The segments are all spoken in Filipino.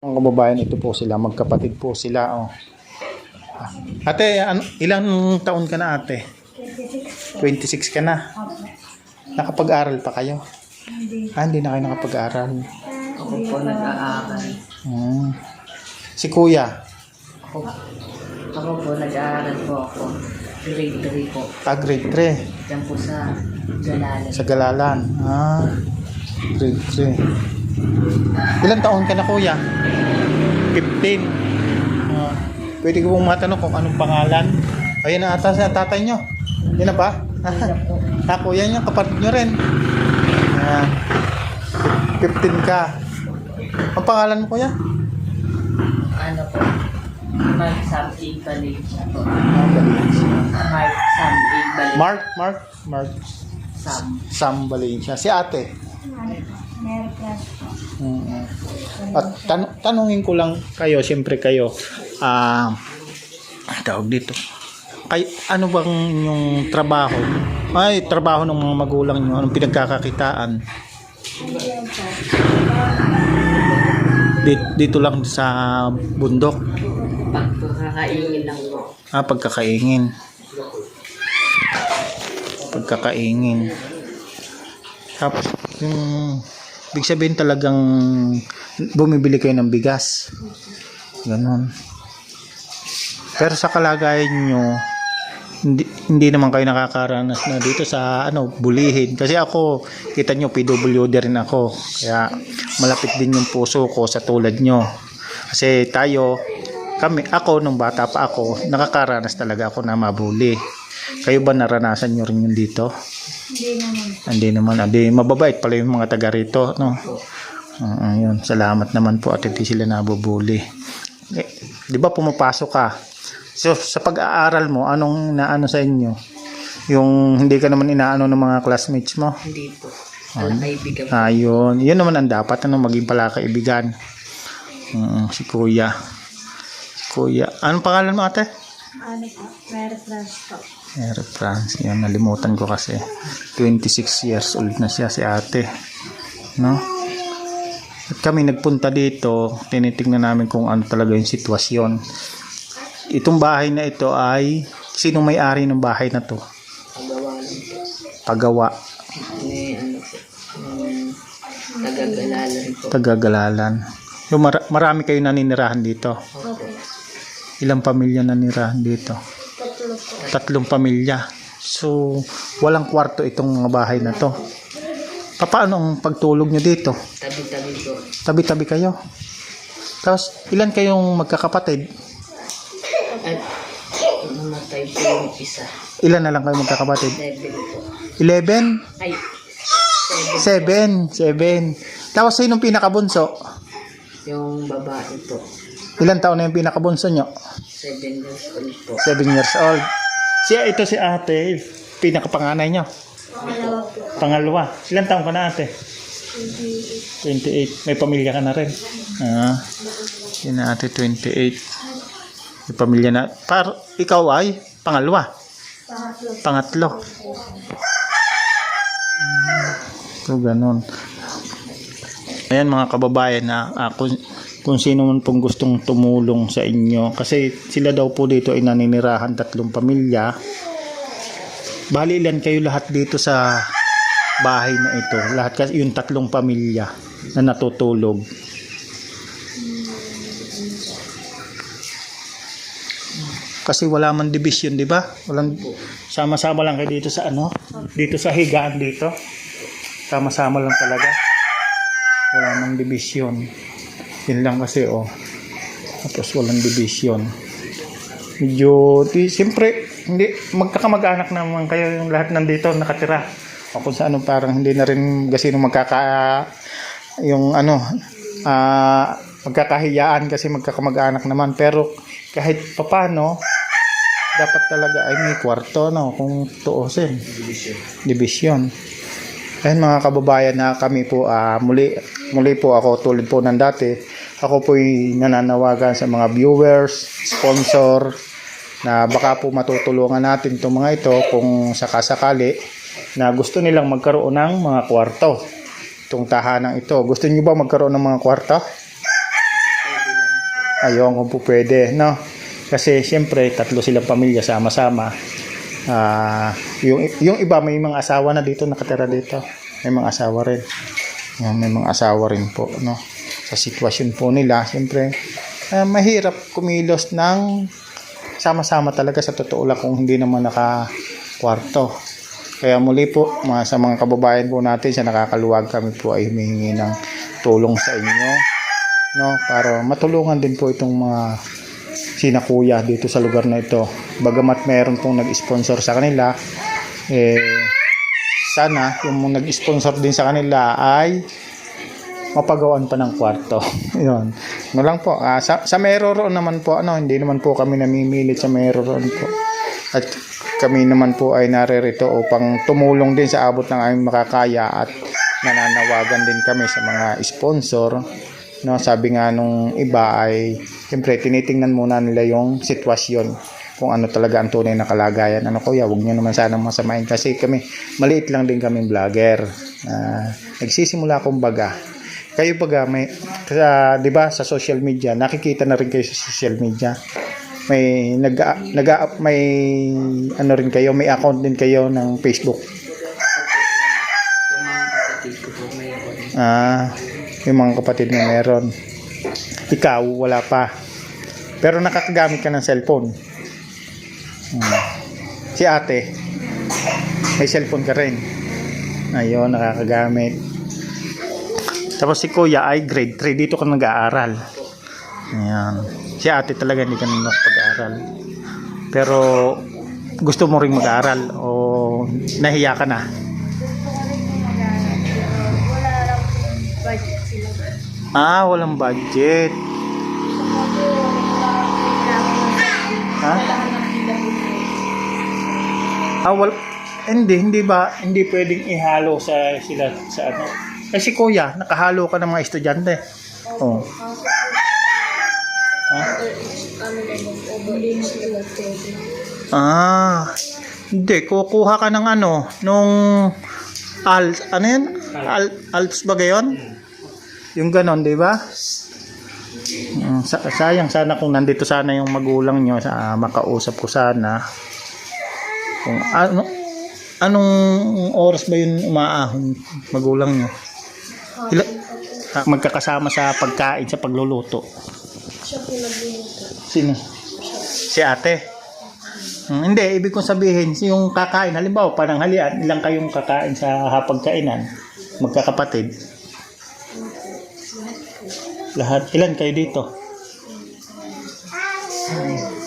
Mga kababayan, ito po sila, magkapatid po sila. Oh. Ate, ano, ilang taon ka na ate? 26 ka na. Nakapag-aral pa kayo? Ah, hindi na kayo nakapag-aral. Ako po nag-aaral. Hmm. Si kuya, Ako, ako po nag-aaral po ako. Grade 3 po. ah, grade 3 Diyan po sa Galalan. sa Galalan. Ah, grade 3. Ilang taon ka na kuya? 15. Ah, pwede ko pong matanong kung anong pangalan? Ayun na ata sa tatay nyo. Yan na ba? Ah, kuya nyo, kapatid nyo rin. Ah, 15 ka. Ang pangalan mo kuya? Ano po? Mark Igbalik siya po. Valencia. Mark Sam Igbalik. Mark, Mark, Mark. Sam. Sam Valencia. Si ate. Mm. At tan- tanungin ko lang kayo, siyempre kayo, ah, tawag dito. Kay, ano bang yung trabaho? Ay, trabaho ng mga magulang nyo, anong pinagkakakitaan? Dito, dito lang sa bundok. Pagkakaingin lang po. Ah, pagkakaingin. Pagkakaingin. Tapos, yung, big sabihin talagang bumibili kayo ng bigas. Ganon. Pero sa kalagayan nyo, hindi, hindi naman kayo nakakaranas na dito sa ano bulihin kasi ako kita nyo PWD rin ako kaya malapit din yung puso ko sa tulad nyo kasi tayo kami ako nung bata pa ako nakakaranas talaga ako na mabuli kayo ba naranasan nyo rin yun dito hindi naman hindi mababait pala yung mga taga rito no Oo, yun salamat naman po at hindi sila nabubuli eh, di ba pumapasok ka So, sa pag-aaral mo, anong naano sa inyo? Yung hindi ka naman inaano ng mga classmates mo? Hindi po. Wala kaibigan po. Ayun. Yun naman ang dapat, ano, maging pala kaibigan. Mm, si Kuya. Si Kuya. Anong pangalan mo ate? Ano po? Mary France po. Mary France. Yan, nalimutan ko kasi. 26 years old na siya si ate. No? At kami nagpunta dito, tinitingnan namin kung ano talaga yung sitwasyon. Itong bahay na ito ay, sinong may-ari ng bahay na to? Pagawa May ano po. Um, Tagagalalan po. tagagalalan. Yung mara- marami kayo naninirahan dito. Opo. Ilang pamilya nanirahan dito? Tatlo po. Tatlong pamilya. So, walang kwarto itong mga bahay na to. Paano ang pagtulog nyo dito? Tabi-tabi po. Tabi-tabi kayo. Tapos, ilan kayong magkakapatid? At namatay po yung isa. Ilan na lang kayo magkakapatid? Seven po. 11? Ay, seven. 7? 7. Tapos, sinong pinakabunso? Yung babae po. Ilan taon na yung pinakabunso nyo? Seven years old po. 7 years old. Siya, ito si ate, pinakapanganay nyo. Pangalawa po. Pangalawa. Ilan taon ka na ate? 28. May pamilya ka na rin. Ah. Yun na ate, 28. May pamilya na. Par, ikaw ay pangalawa. Pangatlo. Pangatlo. Hmm. So, ganun. Ayan mga kababayan na ah, kung, sino man pong gustong tumulong sa inyo. Kasi sila daw po dito ay naninirahan tatlong pamilya. Bali ilan kayo lahat dito sa bahay na ito? Lahat kasi yung tatlong pamilya na natutulog. Kasi wala man division di ba? Walang sama-sama lang kayo dito sa ano? Dito sa higaan dito. Sama-sama lang talaga. Wala nang division yun lang kasi oh. Tapos walang division. Medyo di, siyempre hindi magkakamag-anak naman kayo yung lahat nandito nakatira. O kung saan parang hindi na rin kasi nung magkaka yung ano ah magkakahiyaan kasi magkakamag-anak naman. Pero kahit papano dapat talaga ay may kwarto no kung tuusin. Division. Division. Ayun mga kababayan na kami po ah, muli muli po ako tulad po ng dati ako po nananawagan sa mga viewers, sponsor na baka po matutulungan natin itong mga ito kung sakasakali na gusto nilang magkaroon ng mga kwarto. Itong tahanang ito. Gusto niyo ba magkaroon ng mga kwarto? Ayaw kung po pwede, no? Kasi siyempre, tatlo silang pamilya sama-sama. Ah, yung, yung iba may mga asawa na dito, nakatira dito. May mga asawa rin. Yan, may mga asawa rin po, no? Sa sitwasyon po nila, siyempre, ah, mahirap kumilos ng sama-sama talaga sa totoo lang kung hindi naman naka-kwarto. Kaya muli po, mga, sa mga kababayan po natin sa nakakaluwag kami po ay humihingi ng tulong sa inyo no para matulungan din po itong mga sinakuya dito sa lugar na ito. Bagamat meron pong nag-sponsor sa kanila, eh, sana yung nag-sponsor din sa kanila ay mapagawan pa ng kwarto. Yun. No lang po. Ah, sa, sa Meroroon naman po, ano, hindi naman po kami namimilit sa Meroroon po. At kami naman po ay naririto upang tumulong din sa abot ng aming makakaya at nananawagan din kami sa mga sponsor. No, sabi nga nung iba ay siyempre tinitingnan muna nila yung sitwasyon kung ano talaga ang tunay na kalagayan. Ano kuya, wag niyo naman sana masamain kasi kami maliit lang din kami vlogger. Ah, nagsisimula kumbaga. Kayo baga may sa 'di ba sa social media, nakikita na rin kayo sa social media. May nag nag may ano rin kayo, may account din kayo ng Facebook. Ah, yung mga kapatid na meron. Ikaw, wala pa. Pero nakakagamit ka ng cellphone. Si ate, may cellphone ka rin. Ayun, nakakagamit. Tapos si kuya ay grade 3. Dito ka nag-aaral. Ayan. Si ate talaga hindi ka na nakapag-aaral. Pero gusto mo rin mag-aaral o nahiya ka na? Ah, walang budget. Ha? Ah, wal hindi, hindi ba, hindi pwedeng ihalo sa sila sa ano. Kasi kuya, nakahalo ka ng mga estudyante. Oh. Ha? Ah, hindi, kukuha ka ng ano, nung al, ano yan? Al, alps ba gayon? Yung ganon, di ba? Mm, sa- sayang sana kung nandito sana yung magulang nyo, sa, makausap ko sana. Kung ano, anong oras ba yun umaahon magulang nyo? Ila, ah, magkakasama sa pagkain, sa pagluluto. Siya pinagluluto. Sino? Si ate? Hmm, hindi, ibig kong sabihin, yung kakain, halimbawa, parang halian, ilang kayong kakain sa hapagkainan? Magkakapatid? Lahat. Ilan kayo dito? Bali,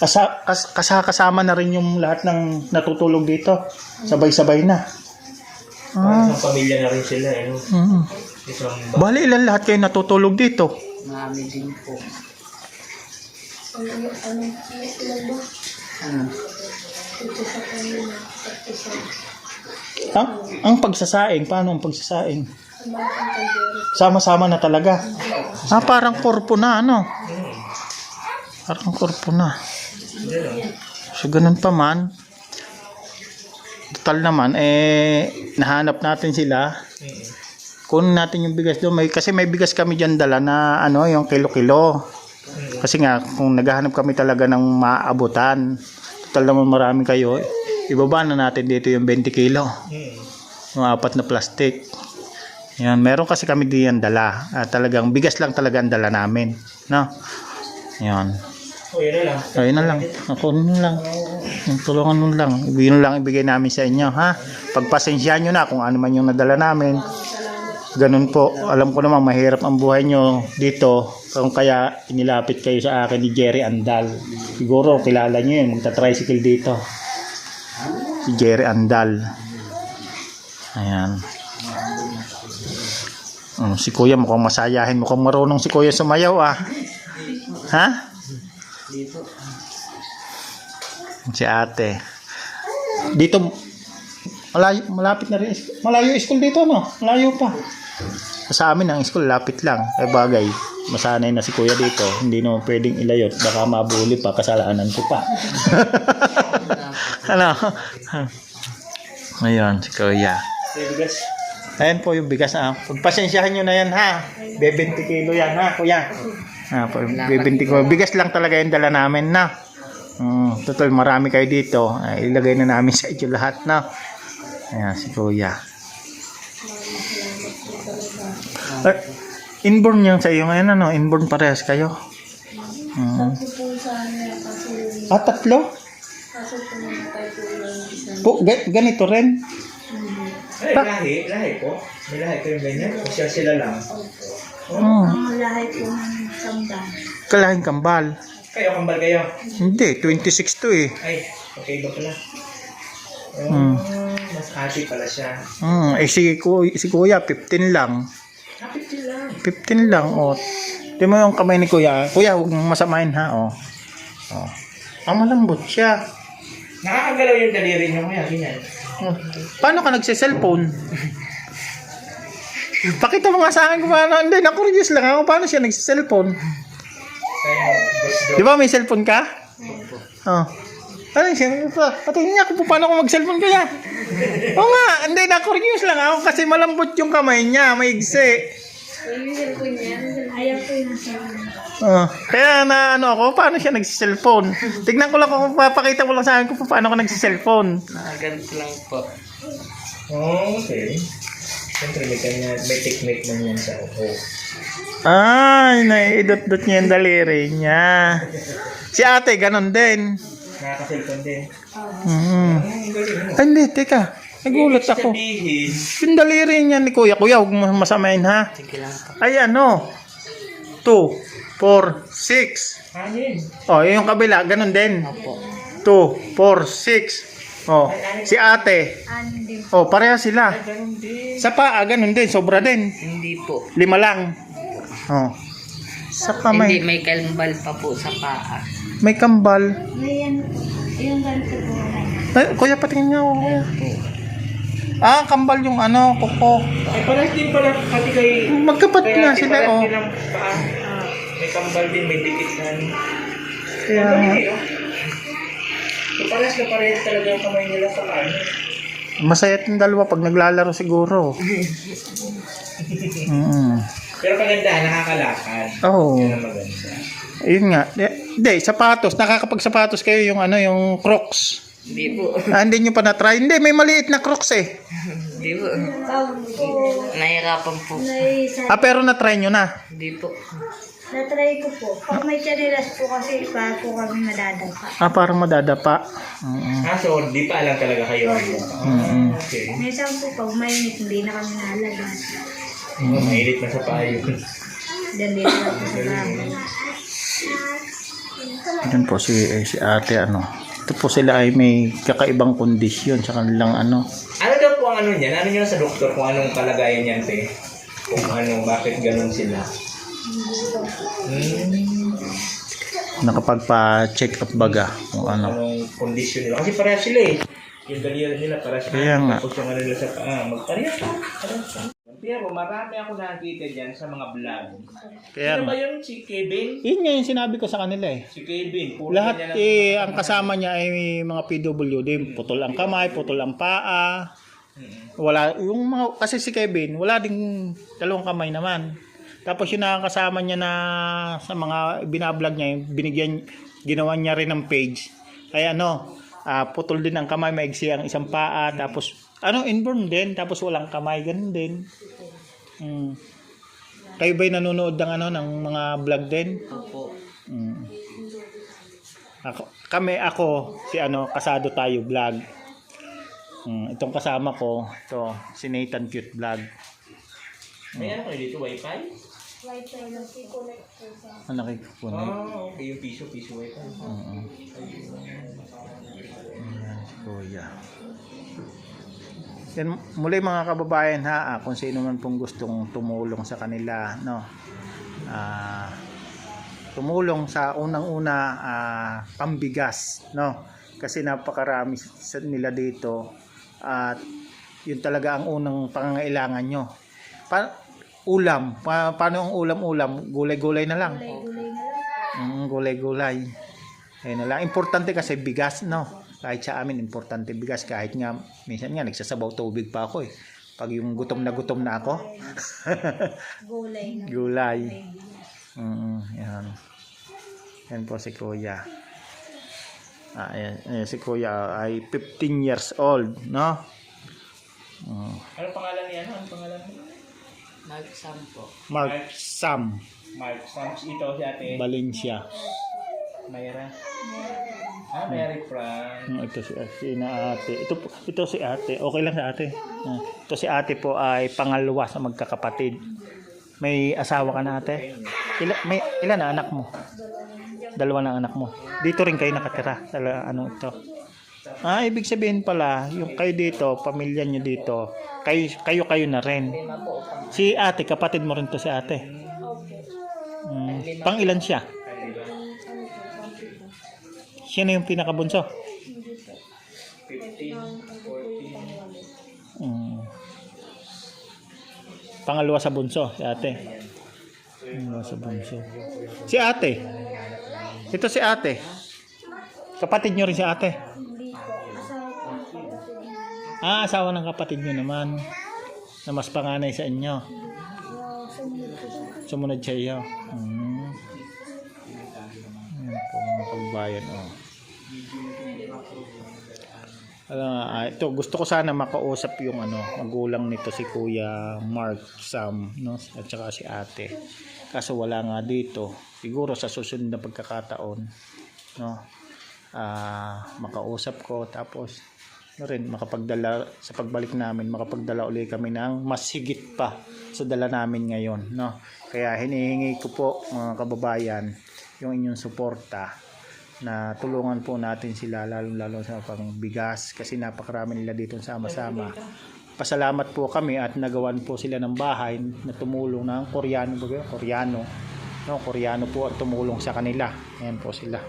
Kasa, kas, kasa- kasama na rin yung lahat ng natutulog dito. Sabay-sabay na. Ah. Isang pamilya na rin sila, eh, no? Mm. Isang Bali, ilan lahat kayo natutulog dito? Marami din po. Ano, ano, ano sila ba? Ano? Ito sa kanila. Ito sa Ang, ang pagsasaing, paano ang pagsasaing? Sama-sama na talaga. Ah, parang korpo na, ano? Parang korpo na. So, ganun pa man. Total naman, eh, nahanap natin sila. Kunin natin yung bigas doon. May, kasi may bigas kami dyan dala na, ano, yung kilo-kilo. Kasi nga, kung naghahanap kami talaga ng maabutan, total naman marami kayo, ibaba na natin dito yung 20 kilo. Yung apat na plastic. Yan, meron kasi kami diyan dala. Ah, talagang bigas lang talaga ang dala namin, no? Yan. Oh, yun na lang. Lang. Ako na lang. Yung Tulungan mo lang. Yun lang ibigay namin sa inyo, ha? Pagpasensyahan nyo na kung ano man yung nadala namin. Ganun po. Alam ko naman mahirap ang buhay nyo dito. Kung kaya inilapit kayo sa akin ni Jerry Andal. Siguro kilala nyo yun. Magta-tricycle dito. Si Jerry Andal. Ayan. Oh, si Kuya mukhang masayahin. Mukhang marunong si Kuya sumayaw ah. Ha? Si ate. Dito, malayo, malapit na rin. Malayo school dito, no? Malayo pa. Sa amin, ang school, lapit lang. Eh bagay, masanay na si kuya dito. Hindi naman pwedeng ilayot. Baka mabuli pa, kasalanan ko pa. ano? Ngayon, si kuya. Bigas. Ayan po yung bigas na. Pagpasensyahan nyo na yan ha. 20 kilo yan ha, kuya. Ah, 20 kilo. Bigas lang talaga yung dala namin na. Mm, total marami kayo dito. Ay, ilagay na namin sa inyo lahat na. Ayan, si kuya. Eh, inborn yung sa iyo ngayon ano? Inborn parehas kayo? Mm. Kasi Ah, tatlo? po ganito rin? Ay, lahi, lahi po. May lahi kayong ganyan. Siya sila lang. Oh, Ang lahat po samba. kalahing kambal. Kayo, kambal kayo. Hindi, 26 to eh. Ay, okay ba pala? Oh, Hmm. mas ati pala siya. Hmm, eh si, ku- si kuya, 15 lang. Kapit lang. 15 lang, oh. Di mo yung kamay ni kuya. Kuya, huwag mong masamain ha, oh. Oh. Ang malambot siya. Nakakagalaw yung daliri niyo kaya, ganyan. Oh. Paano ka nagse-cellphone? Pakita mo nga sa akin kung paano. Hindi, na-curious lang ako. Paano siya gusto. Di ba may cellphone ka? Oh. Ano siya? Pa, patingin niya kung paano ko mag-cellphone kaya. Oo nga, hindi, na-curious lang ako kasi malambot yung kamay niya, maigsi. Yung cellphone niya, ayaw ko yung cellphone. Oh, kaya na ano ako, paano siya nagsi-cellphone? Tignan ko lang kung papakita ko lang sa akin kung paano ko nagsi-cellphone. Nakaganto lang po. Oh, okay. Siyempre, may kanya, may technique man yan sa upo. Ay, naiidot-dot niya yung daliri niya. Si ate, ganun din. Nakaka-cellphone din. Mm. Ay, hindi, teka. Nagulat ako. Sabihin, Yung daliri niya ni kuya. Kuya, huwag mo masamain ha. Sige lang po. Ay, ano? 2, 4, 6. anin. Oh, yung kabila, ganun din. Opo. 2, 4, 6. Oh, si ate. Din. Oh, pareha sila. Ganun din. Sa paa, ganun din. Sobra din. Hindi po. Lima lang. Oh. Sa Hindi, kamay. may kalmbal pa po sa paa. May kambal. May ano po. Yung ganito po. Ay, kuya, patingin nga ako. kuya. Ah, kambal yung ano, kuko. Ay, parang din pala, pati kay... Magkapat nga sila, parang oh. din ang paa. May kambal din, may dikit na ano. Kaya nga. Parehas na parehas talaga ang kamay nila sa ano. Masaya itong dalawa pag naglalaro siguro. Mm. Pero kagandahan, nakakalakad. Oh. Yan ang maganda. Ayun nga. Hindi, sapatos. Nakakapag-sapatos kayo yung ano, yung crocs. Hindi po. Ah, hindi nyo pa na-try. Hindi, may maliit na crocs eh. Hindi po. Nahirapan po. Ah, pero na-try nyo na. Hindi po. Natry ko po. Pag may chanilas po kasi para po kami madadapa. Ah, parang madadapa. Mm-mm. Ah, so, di pa alam talaga kayo. Mm-mm. Okay. Minsan po pag mainit, hindi na kami nalagyan. Oh, mahilit na sa payo. Then dito na po sa bahay. Yan po si, eh, si ate ano. Ito po sila ay may kakaibang kondisyon sa kanilang ano. Ano daw po ang ano niyan? Ano niyo sa doktor kung anong kalagayan niyan, te? Kung ano, bakit ganun sila? Hmm, Nakapagpa-check up baga kung ano. anong kondisyon nila? Kasi pareha sila eh. Yung daliri nila para sa Kaya nga. Tapos yung ano nila sa paa, magpareha pa. Parehas pa. Pero marami ako nakikita dyan sa mga vlog. Kaya Ano ba nga. yun? Si Kevin? Yun nga yung sinabi ko sa kanila eh. Si Kevin. Puro Lahat eh, ang kasama niya ay mga PWD. Putol ang kamay, putol ang paa. Mm. Wala, yung mga, kasi si Kevin, wala ding dalawang kamay naman. Tapos yung nakakasama niya na sa mga binablog niya, yung binigyan, ginawa niya rin ng page. Ay ano, ah, putol din ang kamay, maigsi ang isang paa, tapos ano, inborn din, tapos walang kamay, ganun din. Mm. Kayo ba'y nanonood ng ano, ng mga vlog din? Opo. Mm. Ako, kami ako si ano kasado tayo vlog. Mm, itong kasama ko, to si Nathan Cute Vlog. May ano kayo dito? Wi-Fi? White oil lang si connect po sa Ano nakikukunin? Ah, okay. Yung piso, piso Wi-Fi. Oo. Ayan, si Kuya. Yan, muli mga kababayan ha, ah, kung sino man pong gustong tumulong sa kanila, no. Ah, tumulong sa unang-una ah, pambigas, no. Kasi napakarami sa nila dito at yun talaga ang unang pangangailangan nyo. Pa ulam, pa paano ang ulam-ulam? Gulay-gulay na lang. gulay-gulay na lang. Mm, gulay-gulay. Ayun na lang. Importante kasi bigas, no? Kahit sa amin, importante bigas. Kahit nga, minsan nga, nagsasabaw tubig pa ako eh. Pag yung gutom na gutom na ako, Gulay na. gulay. Mm, yan. Yan po si Kuya. Ah, ayan, ayan, si Kuya ay 15 years old, no? Mm. Ano pangalan niya? Ano pangalan niya? Mag-sam po. Mark Sam Mark Sams. Ito si ate. Valencia. Mayra. Ah, Mary Fran. Mm, Ito si, si na ate. Ito, po- ito si ate. Okay lang sa ate. Ah, Ito si ate po ay pangalawa sa magkakapatid. May asawa ka na ate? Ila, may, ilan na anak mo? Dalawa na anak mo. Dito rin kayo nakatira. Dala, ano ito? Ah, ibig sabihin pala, yung kayo dito, pamilya nyo dito, kayo, kayo kayo na rin. Si ate, kapatid mo rin to si ate. Mm, pang ilan siya? Siya na yung pinakabunso. 15, 14. Mm. Pangalawa sa bunso, si ate. Pangalawa sa bunso. Si ate. Ito si ate. Kapatid nyo rin si ate. Hindi po. Asawa ko po kasi. Ah, asawa ng kapatid nyo naman. Na mas panganay sa inyo. Sumunod siya iyo. Hmm. Ayan po mga pagbayan. Oh. Alam ah, ito gusto ko sana makausap yung ano, magulang nito si Kuya Mark Sam, no? At saka si Ate. Kaso wala nga dito. Siguro sa susunod na pagkakataon, no? Ah, makausap ko tapos ano rin makapagdala sa pagbalik namin makapagdala uli kami ng mas higit pa sa dala namin ngayon no? Kaya hinihingi ko po mga kababayan yung inyong suporta na tulungan po natin sila lalo lalo sa pangbigas kasi napakarami nila dito sama-sama pasalamat po kami at nagawan po sila ng bahay na tumulong ng Koreano? Koreano no? Koreano po at tumulong sa kanila. Ayan po sila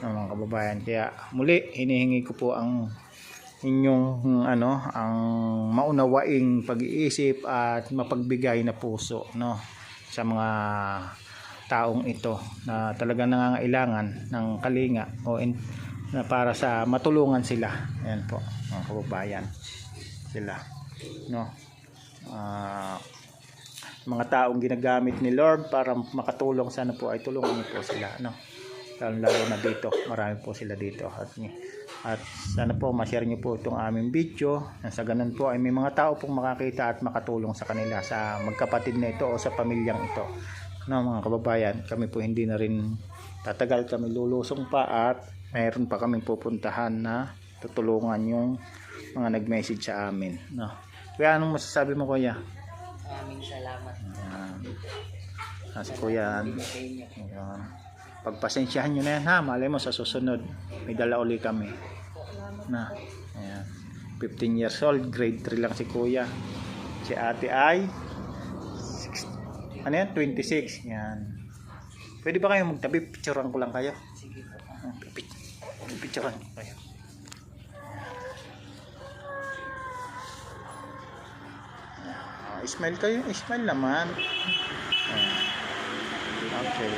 no, mga kababayan. Kaya muli hinihingi ko po ang inyong ano ang maunawaing pag-iisip at mapagbigay na puso no sa mga taong ito na talagang nangangailangan ng kalinga o in, na para sa matulungan sila. Ayan po mga kababayan sila no. Ah, mga taong ginagamit ni Lord para makatulong sana po ay tulungan niyo po sila no. Lalo lalo na dito marami po sila dito at at sana po ma-share niyo po itong aming video na sa ganun po ay may mga tao pong makakita at makatulong sa kanila sa magkapatid na ito o sa pamilyang ito no mga kababayan kami po hindi na rin tatagal kami lulusong pa at mayroon pa kaming pupuntahan na tutulungan yung mga nag-message sa amin no kaya anong masasabi mo kuya maraming salamat. Ah, si kuya. Ayan. Pagpasensyahan nyo na yan ha. Malay mo sa susunod. May dala uli kami. Na. Ayan. 15 years old. Grade 3 lang si kuya. Si ate ay six- ano yan? 26. Yan. Pwede ba kayo magtabi? Picturean ko lang kayo. Sige po. Ah, pic- Picturean ko kayo. Ah, smile kayo. Smile naman. Ayan. Okay.